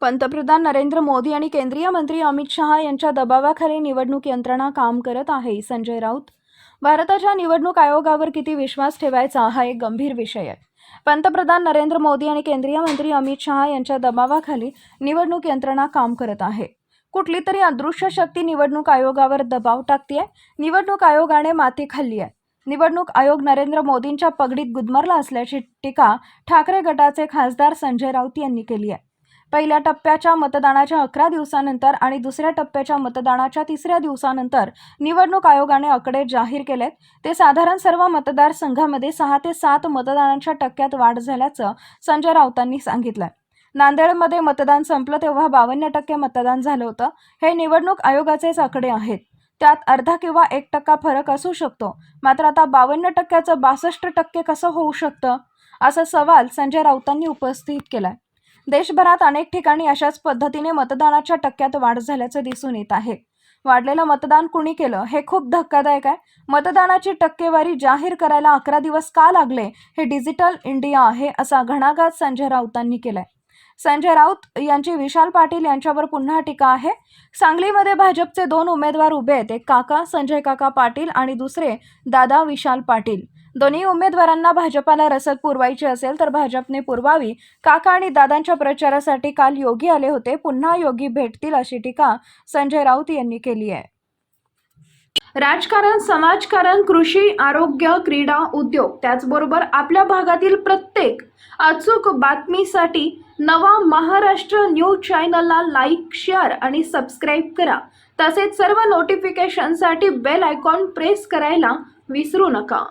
पंतप्रधान नरेंद्र मोदी आणि केंद्रीय मंत्री अमित शहा यांच्या दबावाखाली निवडणूक यंत्रणा काम करत आहे संजय राऊत. भारताच्या निवडणूक आयोगावर किती विश्वास ठेवायचा हा एक गंभीर विषय आहे. पंतप्रधान नरेंद्र मोदी आणि केंद्रीय मंत्री अमित शहा यांच्या दबावाखाली निवडणूक यंत्रणा काम करत आहे. कुठली तरी अदृश्य शक्ती निवडणूक आयोगावर दबाव टाकतीये निवडणूक आयोगाने माती खाल्ली आहे. निवडणूक आयोग नरेंद्र मोदींच्या पगडीत गुदमरला असल्याची टीका ठाकरे गटाचे खासदार संजय राऊत यांनी केली आहे. पहिल्या टप्प्याच्या मतदानाच्या अकरा दिवसानंतर आणि दुसऱ्या टप्प्याच्या मतदानाच्या तिसऱ्या दिवसानंतर निवडणूक आयोगाने आकडे जाहीर केलेत. ते साधारण सर्व मतदारसंघामध्ये सहा ते सात मतदानाच्या टक्क्यात वाढ झाल्याचं संजय राऊतांनी सांगितलंय. नांदेडमध्ये मतदान संपलं तेव्हा बावन्न टक्के मतदान झालं होतं. हे निवडणूक आयोगाचेच आकडे आहेत. त्यात अर्धा किंवा एक टक्का फरक असू शकतो. मात्र आता बावन्न टक्क्याचं बासष्ट टक्के कसं होऊ शकतं? असा सवाल संजय राऊतांनी उपस्थित केलाय. देशभरात अनेक ठिकाणी अशाच पद्धतीने मतदानाच्या टक्क्यात वाढ झाल्याचं दिसून येत आहे. वाढलेलं मतदान कुणी केलं हे खूप धक्कादायक आहे. मतदानाची टक्केवारी जाहीर करायला अकरा दिवस का लागले हे डिजिटल इंडिया आहे असा घणाघात संजय राऊतांनी केलाय. संजय राऊत यांची विशाल पाटील यांच्यावर पुन्हा टीका आहे. सांगलीमध्ये भाजपचे दोन उमेदवार उभे आहेत. एक काका संजय काका पाटील आणि दुसरे दादा विशाल पाटील. दोन्ही उमेदवारांना भाजपाला रसद पुरवायची असेल तर भाजपने पुरवावी. काका आणि दादांच्या प्रचारासाठी काल योगी आले होते. पुन्हा योगी भेटतील अशी टीका संजय राऊत यांनी केली आहे. राजकारण समाजकारण कृषी आरोग्य क्रीडा उद्योग त्याचबरोबर आपल्या भागातील प्रत्येक अचूक बातमीसाठी नवा महाराष्ट्र न्यूज चॅनलला लाईक शेअर आणि सबस्क्राईब करा. तसेच सर्व नोटिफिकेशनसाठी बेल आयकॉन प्रेस करायला विसरू नका.